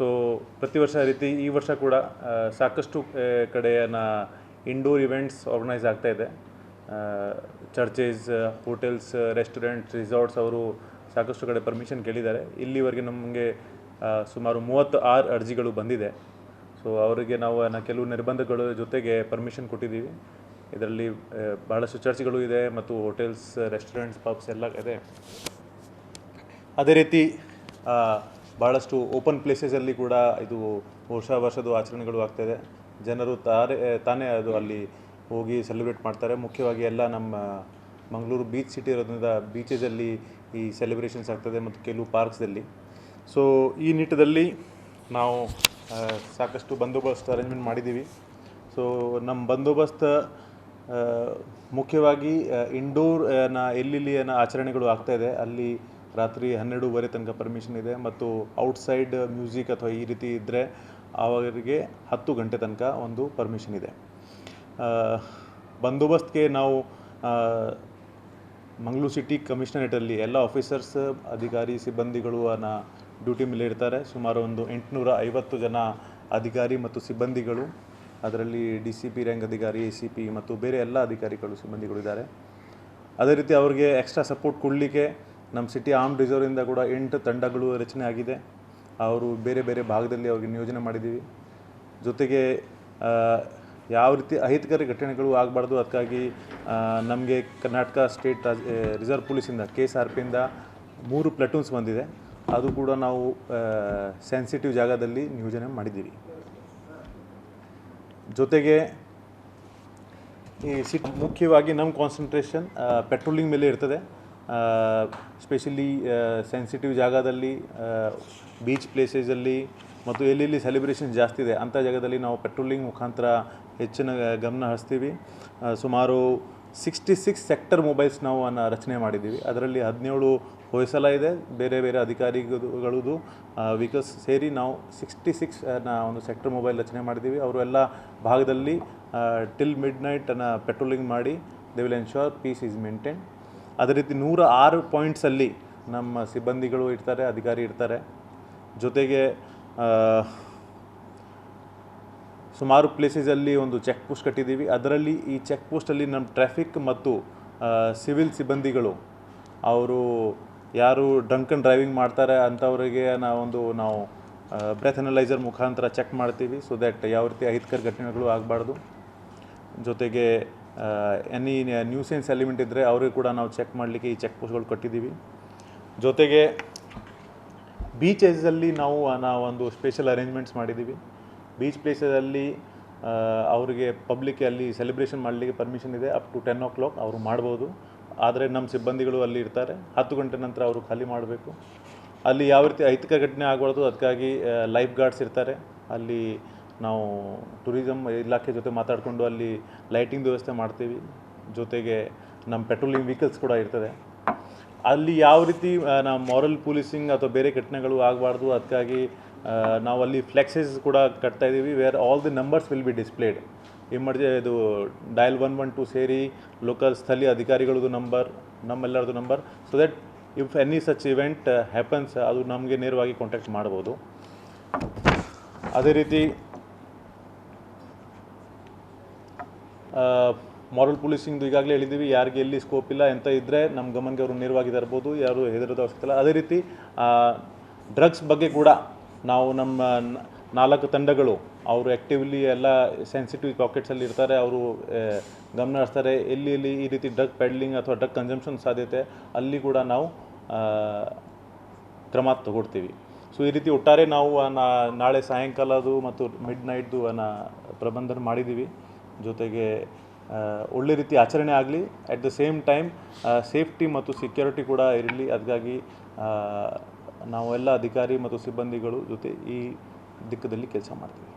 So ಪ್ರತಿ ವರ್ಷ ರೀತಿ ಈ ವರ್ಷ ಕೂಡ ಸಾಕಷ್ಟು ಕಡೆಯನ ಇಂಡೋರ್ ಇವೆಂಟ್ಸ್ ಆರ್ಗನೈಸ್ ಆಗ್ತಾ ಇದೆ. ಚರ್ಚಸ್ ಹೋಟೆಲ್ಸ್ ರೆಸ್ಟೋರೆಂಟ್ಸ್ ರಿಸಾರ್ಟ್ಸ್ ಅವರು ಸಾಕಷ್ಟು ಕಡೆ ಪರ್ಮಿಷನ್ ಕೇಳಿದ್ದಾರೆ. ಇಲ್ಲಿವರೆಗೆ ನಮಗೆ ಸುಮಾರು ಮೂವತ್ತು ಆರು ಅರ್ಜಿಗಳು ಬಂದಿದೆ. ಸೊ ಅವರಿಗೆ ನಾವು ಕೆಲವು ನಿರ್ಬಂಧಗಳ ಜೊತೆಗೆ ಪರ್ಮಿಷನ್ ಕೊಟ್ಟಿದ್ದೀವಿ. ಇದರಲ್ಲಿ ಭಾಳಷ್ಟು ಚರ್ಚ್ಗಳು ಇದೆ ಮತ್ತು ಹೋಟೆಲ್ಸ್ ರೆಸ್ಟೋರೆಂಟ್ಸ್ ಪಬ್ಸ್ ಎಲ್ಲ ಇದೆ. ಅದೇ ರೀತಿ ಭಾಳಷ್ಟು ಓಪನ್ ಪ್ಲೇಸಸಲ್ಲಿ ಕೂಡ ಇದು ವರ್ಷ ವರ್ಷದ ಆಚರಣೆಗಳು ಆಗ್ತಾಯಿದೆ ಜನರು ತಾರೆ, ತಾನೇ ಅದು ಅಲ್ಲಿ ಹೋಗಿ ಸೆಲೆಬ್ರೇಟ್ ಮಾಡ್ತಾರೆ. ಮುಖ್ಯವಾಗಿ ಎಲ್ಲ ನಮ್ಮ ಮಂಗಳೂರು ಬೀಚ್ ಸಿಟಿ ಇರೋದ್ರಿಂದ ಬೀಚಸಲ್ಲಿ ಈ ಸೆಲೆಬ್ರೇಷನ್ಸ್ ಆಗ್ತದೆ ಮತ್ತು ಕೆಲವು ಪಾರ್ಕ್ಸಲ್ಲಿ ಸೊ ಈ ನಿಟ್ಟಿನಲ್ಲಿ ನಾವು ಸಾಕಷ್ಟು ಬಂದೋಬಸ್ತ್ ಅರೇಂಜ್ಮೆಂಟ್ ಮಾಡಿದ್ದೀವಿ. ಸೊ ನಮ್ಮ ಬಂದೋಬಸ್ತ್ ಮುಖ್ಯವಾಗಿ ಇಂಡೋರ್ನ ಎಲ್ಲೆಲ್ಲಿ ಏನೋ ಆಚರಣೆಗಳು ಆಗ್ತಾಯಿದೆ ಅಲ್ಲಿ ರಾತ್ರಿ ಹನ್ನೆರಡೂವರೆ ತನಕ ಪರ್ಮಿಷನ್ ಇದೆ ಮತ್ತು ಔಟ್ಸೈಡ್ ಮ್ಯೂಸಿಕ್ ಅಥವಾ ಈ ರೀತಿ ಇದ್ದರೆ ಅವರಿಗೆ ಹತ್ತು ಗಂಟೆ ತನಕ ಒಂದು ಪರ್ಮಿಷನ್ ಇದೆ. ಬಂದೋಬಸ್ತ್ಗೆ ನಾವು ಮಂಗಳೂರು ಸಿಟಿ ಕಮಿಷನರೇಟಲ್ಲಿ ಎಲ್ಲ ಆಫೀಸರ್ಸ್ ಅಧಿಕಾರಿ, ಸಿಬ್ಬಂದಿಗಳು ಡ್ಯೂಟಿ ಮೇಲೆ ಇರ್ತಾರೆ. ಸುಮಾರು ಒಂದು ಎಂಟುನೂರ ಐವತ್ತು ಜನ ಅಧಿಕಾರಿ ಮತ್ತು ಸಿಬ್ಬಂದಿಗಳು, ಅದರಲ್ಲಿ ಡಿ ಸಿ ಪಿ ರ್ಯಾಂಕ್ ಅಧಿಕಾರಿ ಎ ಸಿ ಪಿ ಮತ್ತು ಬೇರೆ ಎಲ್ಲ ಅಧಿಕಾರಿಗಳು, ಸಿಬ್ಬಂದಿಗಳು ಇದ್ದಾರೆ. ಅದೇ ರೀತಿ ಅವ್ರಿಗೆ ಎಕ್ಸ್ಟ್ರಾ ಸಪೋರ್ಟ್ ಕೊಡಲಿಕ್ಕೆ ನಮ್ಮ ಸಿಟಿ ಆರ್ಮ್ ರಿಸರ್ವಿಂದ ಕೂಡ ಎಂಟು ತಂಡಗಳು ರಚನೆ ಆಗಿದೆ. ಅವರು ಬೇರೆ ಬೇರೆ ಭಾಗದಲ್ಲಿ ಅವ್ರಿಗೆ ನಿಯೋಜನೆ ಮಾಡಿದ್ದೀವಿ. ಜೊತೆಗೆ ಯಾವ ರೀತಿ ಅಹಿತಕರ ಘಟನೆಗಳು ಆಗಬಾರ್ದು, ಅದಕ್ಕಾಗಿ ನಮಗೆ ಕರ್ನಾಟಕ ಸ್ಟೇಟ್ ರಿಸರ್ವ್ ಪೊಲೀಸಿಂದ ಕೆ ಎಸ್ ಆರ್ ಪಿಯಿಂದ ಮೂರು ಪ್ಲಟೂನ್ಸ್ ಬಂದಿದೆ. ಅದು ಕೂಡ ನಾವು ಸೆನ್ಸಿಟಿವ್ ಜಾಗದಲ್ಲಿ ನಿಯೋಜನೆ ಮಾಡಿದ್ದೀವಿ. ಜೊತೆಗೆ, ಈ ಸಿಟ್ ಮುಖ್ಯವಾಗಿ ನಮ್ಮ ಕಾನ್ಸಂಟ್ರೇಷನ್ ಪೆಟ್ರೋಲಿಂಗ್ ಮೇಲೆ ಇರ್ತದೆ. ಸ್ಪೆಷಲಿ ಸೆನ್ಸಿಟಿವ್ ಜಾಗದಲ್ಲಿ ಬೀಚ್ ಪ್ಲೇಸಸಲ್ಲಿ ಮತ್ತು ಎಲ್ಲೆಲ್ಲಿ ಸೆಲೆಬ್ರೇಷನ್ ಜಾಸ್ತಿ ಇದೆ, ಅಂಥ ಜಾಗದಲ್ಲಿ ನಾವು ಪೆಟ್ರೋಲಿಂಗ್ ಮುಖಾಂತರ ಹೆಚ್ಚಿನ ಗಮನ ಹರಿಸ್ತೀವಿ. ಸುಮಾರು ಸಿಕ್ಸ್ಟಿ ಸಿಕ್ಸ್ ಸೆಕ್ಟರ್ ಮೊಬೈಲ್ಸ್ ನಾವು ಅನ್ನ ರಚನೆ ಮಾಡಿದ್ದೀವಿ. ಅದರಲ್ಲಿ ಹದಿನೇಳು ಹೊಯ್ಸಲ ಇದೆ. ಬೇರೆ ಬೇರೆ ಅಧಿಕಾರಿಗಳದು ವಿಕಸ್ ಸೇರಿ ನಾವು ಸಿಕ್ಸ್ಟಿ ಸಿಕ್ಸ್ ಒಂದು ಸೆಕ್ಟರ್ ಮೊಬೈಲ್ ರಚನೆ ಮಾಡಿದ್ದೀವಿ. ಅವರು ಎಲ್ಲ ಭಾಗದಲ್ಲಿ ಟಿಲ್ ಮಿಡ್ ನೈಟನ್ನು ಪೆಟ್ರೋಲಿಂಗ್ ಮಾಡಿ they will ensure peace is maintain ಅದೇ ರೀತಿ ನೂರ ಆರು ಪಾಯಿಂಟ್ಸಲ್ಲಿ ನಮ್ಮ ಸಿಬ್ಬಂದಿಗಳು ಇರ್ತಾರೆ, ಅಧಿಕಾರಿ ಇರ್ತಾರೆ. ಜೊತೆಗೆ ಸುಮಾರು ಪ್ಲೇಸಸಲ್ಲಿ ಒಂದು ಚೆಕ್ ಪೋಸ್ಟ್ ಕಟ್ಟಿದ್ದೀವಿ. ಅದರಲ್ಲಿ ಈ ಚೆಕ್ ಪೋಸ್ಟಲ್ಲಿ ನಮ್ಮ ಟ್ರಾಫಿಕ್ ಮತ್ತು ಸಿವಿಲ್ ಸಿಬ್ಬಂದಿಗಳು, ಅವರು ಯಾರು ಡ್ರಂಕನ್ ಡ್ರೈವಿಂಗ್ ಮಾಡ್ತಾರೆ ಅಂಥವರಿಗೆ ನಾವೊಂದು, ನಾವು ಬ್ರೆತ್ ಅನಲೈಸರ್ ಮುಖಾಂತರ ಚೆಕ್ ಮಾಡ್ತೀವಿ. ಸೊ ದ್ಯಾಟ್ ಯಾವ ರೀತಿ ಅಹಿತಕರ ಘಟನೆಗಳು ಆಗಬಾರ್ದು. ಜೊತೆಗೆ ಎನಿ ನ್ಯೂಸೆನ್ಸ್ ಎಲಿಮೆಂಟ್ ಇದ್ದರೆ ಅವ್ರಿಗೆ ಕೂಡ ನಾವು ಚೆಕ್ ಮಾಡಲಿಕ್ಕೆ ಈ ಚೆಕ್ ಪೋಸ್ಟ್ಗಳು ಕೊಟ್ಟಿದ್ದೀವಿ. ಜೊತೆಗೆ ಬೀಚಸಲ್ಲಿ ನಾವು ನಾವು ಒಂದು ಸ್ಪೆಷಲ್ ಅರೇಂಜ್ಮೆಂಟ್ಸ್ ಮಾಡಿದ್ದೀವಿ. ಬೀಚ್ ಪ್ಲೇಸಲ್ಲಿ ಅವರಿಗೆ ಪಬ್ಲಿಕ್ ಅಲ್ಲಿ ಸೆಲೆಬ್ರೇಷನ್ ಮಾಡಲಿಕ್ಕೆ ಪರ್ಮಿಷನ್ ಇದೆ. Up to ten o'clock ಅವರು ಮಾಡ್ಬೋದು. ಆದರೆ ನಮ್ಮ ಸಿಬ್ಬಂದಿಗಳು ಅಲ್ಲಿ ಇರ್ತಾರೆ. ಹತ್ತು ಗಂಟೆ ನಂತರ ಅವರು ಖಾಲಿ ಮಾಡಬೇಕು. ಅಲ್ಲಿ ಯಾವ ರೀತಿ ಐತಿಕ ಘಟನೆ ಆಗಬಾರ್ದು, ಅದಕ್ಕಾಗಿ ಲೈಫ್ ಗಾರ್ಡ್ಸ್ ಇರ್ತಾರೆ. ಅಲ್ಲಿ ನಾವು ಟೂರಿಸಮ್ ಇಲಾಖೆ ಜೊತೆ ಮಾತಾಡಿಕೊಂಡು ಅಲ್ಲಿ ಲೈಟಿಂಗ್ ವ್ಯವಸ್ಥೆ ಮಾಡ್ತೀವಿ. ಜೊತೆಗೆ ನಮ್ಮ ಪೆಟ್ರೋಲಿಂಗ್ ವೆಹಿಕಲ್ಸ್ ಕೂಡ ಇರ್ತದೆ. ಅಲ್ಲಿ ಯಾವ ರೀತಿ ನಮ್ಮ ಮಾರಲ್ ಪೊಲೀಸಿಂಗ್ ಅಥವಾ ಬೇರೆ ಘಟನೆಗಳು ಆಗಬಾರ್ದು, ಅದಕ್ಕಾಗಿ ನಾವು ಅಲ್ಲಿ ಫ್ಲೆಕ್ಸಸ್ ಕೂಡ ಕಟ್ತಾ ಇದ್ದೀವಿ where all the numbers will be displayed ಇಮರ್ಜೆ ಇದು ಡಯಲ್ ಒನ್ ಒನ್ ಟು ಸೇರಿ ಲೋಕಲ್ ಸ್ಥಳೀಯ ಅಧಿಕಾರಿಗಳದ್ದು number ನಮ್ಮೆಲ್ಲರದು number so that if any such event happens ಅದು ನಮಗೆ ನೇರವಾಗಿ ಕಾಂಟ್ಯಾಕ್ಟ್ ಮಾಡ್ಬೋದು. ಅದೇ ರೀತಿ ಮಾರಲ್ ಪೊಲೀಸಿಂಗ್ದು ಈಗಾಗಲೇ ಹೇಳಿದ್ದೀವಿ, ಯಾರಿಗೆ ಎಲ್ಲಿ ಸ್ಕೋಪ್ ಇಲ್ಲ ಎಂತ ಇದ್ದರೆ ನಮ್ಮ ಗಮನಕ್ಕೆ ಅವರು ನೇರವಾಗಿ ತರ್ಬೋದು, ಯಾರು ಹೆದರೋದು ಅವಶ್ಯಕತೆ ಅದೇ ರೀತಿ ಡ್ರಗ್ಸ್ ಬಗ್ಗೆ ಕೂಡ ನಾವು ನಮ್ಮ ನಾಲ್ಕು ತಂಡಗಳು, ಅವರು ಆ್ಯಕ್ಟಿವ್ಲಿ ಎಲ್ಲ ಸೆನ್ಸಿಟಿವ್ ಪಾಕೆಟ್ಸಲ್ಲಿ ಇರ್ತಾರೆ, ಅವರು ಗಮನ ಹರಿಸ್ತಾರೆ. ಎಲ್ಲಿ ಎಲ್ಲಿ ಈ ರೀತಿ ಡ್ರಗ್ ಪೆಡ್ಲಿಂಗ್ ಅಥವಾ ಡ್ರಗ್ ಕನ್ಸಂಪ್ಷನ್ ಸಾಧ್ಯತೆ, ಅಲ್ಲಿ ಕೂಡ ನಾವು ಕ್ರಮ ತಗೊಳ್ತೀವಿ. ಸೊ ಈ ರೀತಿ ಒಟ್ಟಾರೆ ನಾವು ನಾಳೆ ಸಾಯಂಕಾಲದು ಮತ್ತು ಮಿಡ್ ನೈಟ್ದು ಪ್ರಬಂಧನ ಮಾಡಿದ್ದೀವಿ. ಜೊತೆಗೆ ಒಳ್ಳೆ ರೀತಿ ಆಚರಣೆ ಆಗಲಿ at the same time safety ಮತ್ತು ಸೆಕ್ಯೂರಿಟಿ ಕೂಡ ಇರಲಿ. ಅದಕ್ಕಾಗಿ ನಾವೆಲ್ಲ ಅಧಿಕಾರಿ ಮತ್ತು ಸಿಬ್ಬಂದಿಗಳು ಜೊತೆ ಈ ದಿಕ್ಕದಲ್ಲಿ ಕೆಲಸ ಮಾಡ್ತೀವಿ.